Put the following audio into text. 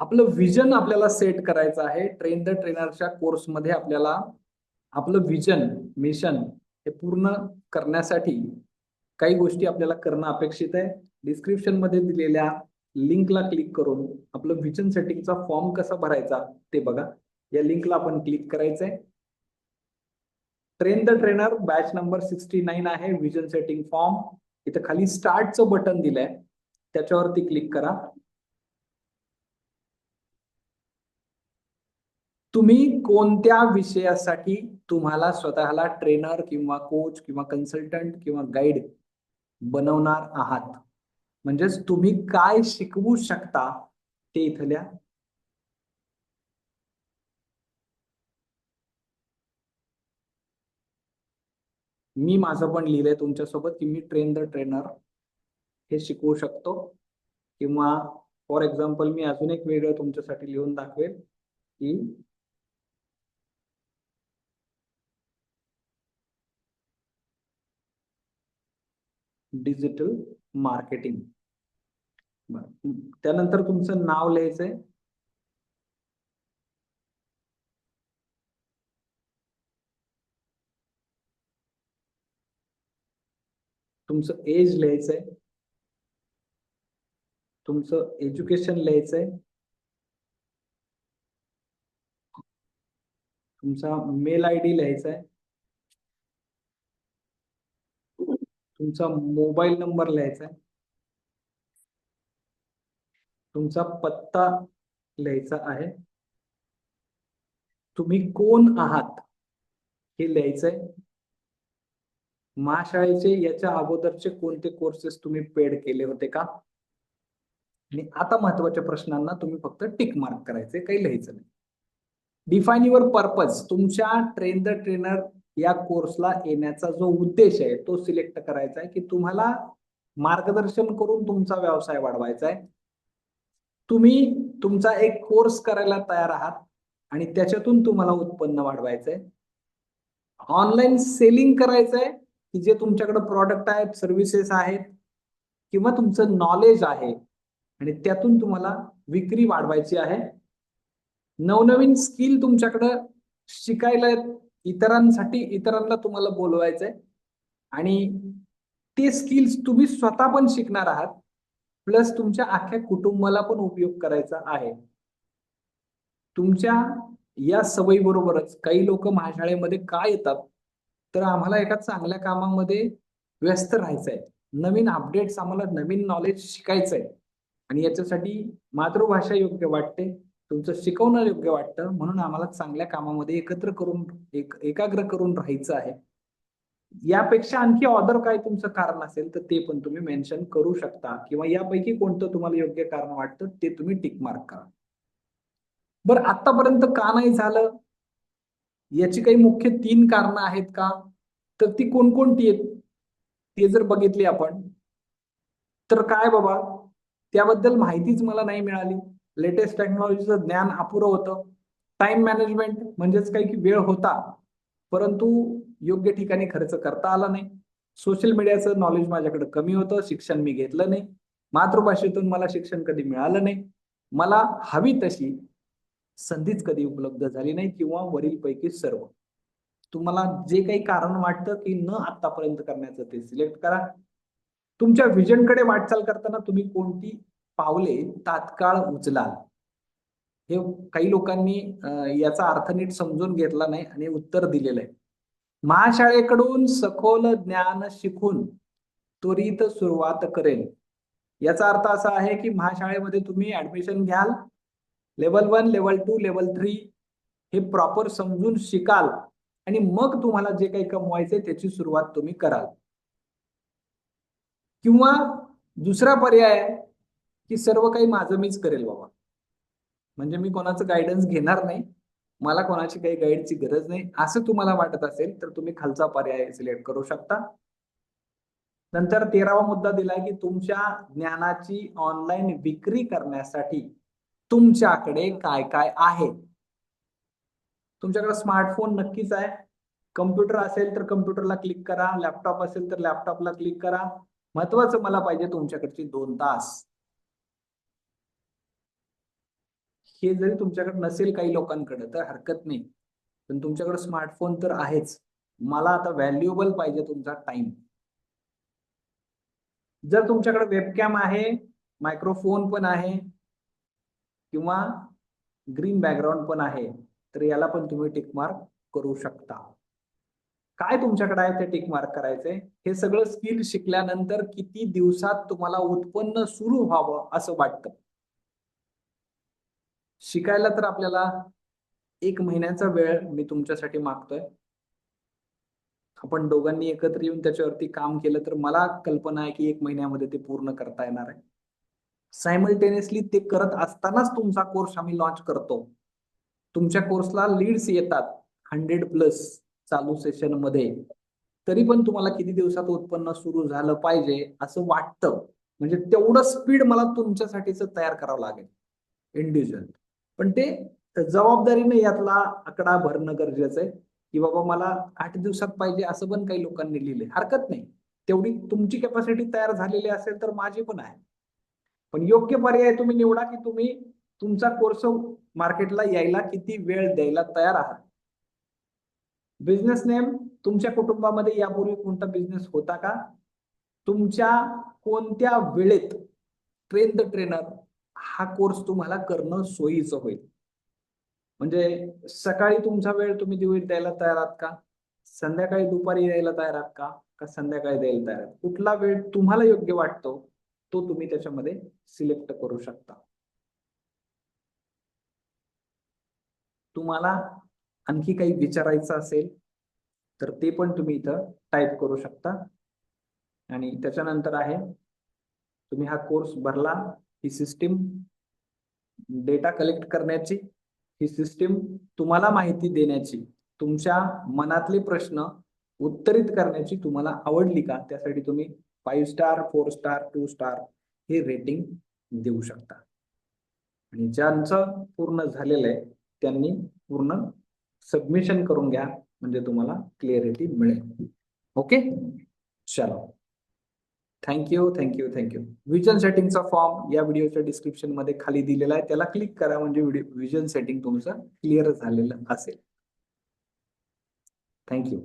आपलं विजन आपल्याला सेट करायचं आहे. ट्रेन द ट्रेनरच्या कोर्समध्ये आपल्याला आपलं विजन मिशन हे पूर्ण करण्यासाठी काही गोष्टी आपल्याला करणं अपेक्षित आहे. डिस्क्रिप्शनमध्ये दिलेल्या लिंकला क्लिक करून आपलं विजन सेटिंगचा फॉर्म कसा भरायचा ते बघा. या लिंकला आपण क्लिक करायचंय. Train the trainer batch number sixty nine आहे विजन सेटिंग फॉर्म इथं खाली स्टार्टचं बटन दिलंय. त्याच्यावरती क्लिक करा. तुम्ही कोणत्या विषयासाठी तुम्हाला स्वतःला ट्रेनर किंवा कोच किंवा कन्सल्टंट किंवा गाईड बनवणार आहात? म्हणजेच तुम्ही काय शिकवू शकता ते इथल्या मी माझं पण लिहिलंय तुमच्यासोबत की मी ट्रेन द ट्रेनर हे शिकवू शकतो. किंवा फॉर एक्झाम्पल मी अजून एक वेगळं तुमच्यासाठी लिहून दाखवेल की डिजिटल मार्केटिंग. त्यानंतर तुमचं नाव लिहायचंय. तुमचं एज लिहायचंय. तुमचं एज्युकेशन लिहायचंय. तुमचा मेल आय डी लिहायचा आहे तुमचा मोबाईल नंबर लिहायचा आहे. तुमचा पत्ता लिहायचा आहे. तुम्ही कोण आहात हे लिहायचंय महाशाळेचे याच्या अगोदरचे कोणते कोर्सेस तुम्ही पेड केले होते का? आणि आता महत्त्वाच्या प्रश्नांना तुम्ही फक्त टिक मार्क करायचे काही लिहायचं नाही. डिफाईन युअर पर्पज तुमच्या ट्रेन द ट्रेनर या कोर्सला येण्याचा जो उद्देश आहे तो सिलेक्ट करायचा आहे की तुम्हाला मार्गदर्शन करून तुमचा व्यवसाय वाढवायचा आहे तुम्ही तुमचा एक कोर्स करायला तयार आहात आणि त्याच्यातून तुम्हाला उत्पन्न वाढवायचंय. ऑनलाईन सेलिंग करायचंय की जे तुमच्याकडे प्रॉडक्ट आहेत सर्व्हिसेस आहेत किंवा तुमचं नॉलेज आहे आणि त्यातून तुम्हाला विक्री वाढवायची आहे. नवनवीन स्किल तुमच्याकडं शिकायला इतरांसाठी इतरांना तुम्हाला बोलवायचंय. आणि ते स्किल्स तुम्ही स्वतः पण शिकणार आहात. प्लस तुमच्या अख्ख्या कुटुंबाला पण उपयोग करायचा आहे. तुमच्या या सवयी बरोबरच काही लोक महाशाळेमध्ये का येतात? तर आम्हाला एका चांगल्या कामामध्ये व्यस्त राहायचंय. नवीन अपडेट्स आम्हाला नवीन नॉलेज शिकायचंय. आणि याच्यासाठी मातृभाषा योग्य वाटते. तुमचं शिकवणं योग्य वाटतं. म्हणून आम्हाला चांगल्या कामामध्ये एकत्र करून एक एकाग्र करून राहायचं आहे. यापेक्षा आणखी ऑदर काय तुमचं कारण असेल तर ते पण तुम्ही मेन्शन करू शकता. किंवा यापैकी कोणतं तुम्हाला योग्य कारण वाटतं ते तुम्ही टिक मार्क करा. बरं आतापर्यंत का नाही झालं? याची काही मुख्य तीन कारण आहेत का? तर ती कोणकोणती आहेत? ते जर बघितली आपण तर काय बाबा? त्याबद्दल माहितीच मला नाही मिळाली. लेटेस्ट टेक्नॉलॉजीचं ज्ञान अपुरं होतं. टाइम मॅनेजमेंट म्हणजेच काही की वेळ होता परंतु योग्य ठिकाणी खर्च करता आला नाही. सोशल मीडियाचं नॉलेज माझ्याकडे कमी होतं शिक्षण मी घेतलं नाही. मातृभाषेतून मला शिक्षण कधी मिळालं नाही. मला हवी तशी संधीच कधी उपलब्ध झाली नाही किंवा वरीलपैकी सर्व. तुम्हाला जे काही कारण वाटतं की न आतापर्यंत करण्याचं ते सिलेक्ट करा. तुमच्या व्हिजनकडे वाटचाल करताना तुम्ही कोणती पावले तात्काळ उचलाल. हे काही लोकांनी याचा अर्थ नीट समजून घेतला नाही आणि उत्तर दिलेलं आहे. महाशाळेकडून सखोल ज्ञान शिकून त्वरित सुरुवात करेल याचा अर्थ असा आहे की महाशाळेमध्ये तुम्ही ऍडमिशन घ्याल. Level one level two level three हे प्रॉपर समजून शिकाल आणि मग तुम्हाला जे काही कमवायचे त्याची सुरुवात तुम्ही कराल. किंवा दुसरा पर्याय की सर्व काही माझं मीच करेल बाबा. म्हणजे मी कोणाचं गायडन्स घेणार नाही मला कोणाची काही गाईडची गरज नाही असं तुम्हाला वाटत असेल तर तुम्ही खालचा पर्याय सिलेक्ट करू शकता. नंतर तेरावा मुद्दा दिलाय की तुमच्या ज्ञानाची ऑनलाईन विक्री करण्यासाठी तुमच्याकडे काय काय आहे? तुमच्याकडे स्मार्टफोन नक्कीच आहे. कम्प्युटर असेल तर कम्प्युटरला क्लिक करा लॅपटॉप असेल तर लॅपटॉपला क्लिक करा. महत्वाचं मला पाहिजे तुमच्याकडची दोन तास. हे जरी तुमच्याकडे नसेल काही लोकांकडे तर हरकत नाही. पण तुमच्याकडे स्मार्टफोन तर आहेच. मला आता व्हॅल्युएबल पाहिजे तुमचा टाइम जर तुमच्याकडे वेबकॅम आहे मायक्रोफोन पण आहे किंवा ग्रीन बॅकग्राऊंड पण आहे तर याला पण तुम्ही टिक मार्क करू शकता. काय तुमच्याकडे आहे ते टिक मार्क करायचे? हे सगळं स्किल शिकल्यानंतर किती दिवसात तुम्हाला उत्पन्न सुरू व्हावं असं वाटतं? शिकायला तर आपल्याला एक महिन्याचा वेळ मी तुमच्यासाठी मागतोय. आपण दोघांनी एकत्र येऊन त्याच्यावरती काम केलं तर मला कल्पना आहे की एक महिन्यामध्ये ते पूर्ण करता येणार आहे. सायमल्टेनियसली ते करत असतानाच तुमचा कोर्स आम्ही लॉन्च करतो. तुमच्या कोर्सला लीड्स येतात हंड्रेड प्लस चालू सेशनमध्ये. तरी पण तुम्हाला किती दिवसात उत्पन्न सुरू झालं पाहिजे असं वाटतं. म्हणजे तेवढं स्पीड मला तुमच्यासाठीच तयार करावं लागेल. इंडिव्हिज्युअल पण ते जबाबदारीने यातला आकडा भरणं गरजेचं आहे की बाबा मला आठ दिवसात पाहिजे असं पण काही लोकांनी लिहिलंय. हरकत नाही. तेवढी तुमची कॅपॅसिटी तयार झालेली असेल तर माझी पण आहे. पण योग्य पर्याय तुम्ही निवडा की तुम्ही तुमचा कोर्स मार्केटला यायला किती वेळ द्यायला तयार आहात. बिझनेस नेम तुमच्या कुटुंबामध्ये यापूर्वी कोणता बिझनेस होता का? तुमच्या कोणत्या वेळेत ट्रेन द ट्रेनर हा कोर्स तुम्हाला करणं सोयीचं होईल. म्हणजे सकाळी तुमचा वेळ तुम्ही दिवस द्यायला तयार आहात का? संध्याकाळी दुपारी द्यायला तयार आहात का? का संध्याकाळी द्यायला तयार आहात? कुठला वेळ तुम्हाला योग्य वाटतो तो तुम्ही त्याच्यामध्ये सिलेक्ट करू शकता. तुम्हाला आणखी काही विचारायचं असेल तर ते पण तुम्ही इथं टाईप करू शकता. आणि त्याच्यानंतर आहे तुम्ही हा कोर्स भरला ही सिस्टीम डेटा कलेक्ट करण्याची ही सिस्टीम तुम्हाला माहिती देण्याची तुमच्या मनातले प्रश्न उत्तरित करण्याची तुम्हाला आवडली का? त्यासाठी तुम्ही five star four star two star हे रेटिंग देऊ शकता. आणि ज्यांचं पूर्ण झालेलं आहे त्यांनी पूर्ण सबमिशन करून घ्या म्हणजे तुम्हाला क्लिअरिटी मिळेल. ओके चलो. Thank you thank you thank you vision सेटिंगचा form या व्हिडिओच्या डिस्क्रिप्शनमध्ये खाली दिलेला आहे. त्याला क्लिक करा म्हणजे व्हिडिओ विजन सेटिंग तुमचं क्लिअर झालेलं असेल. थँक्यू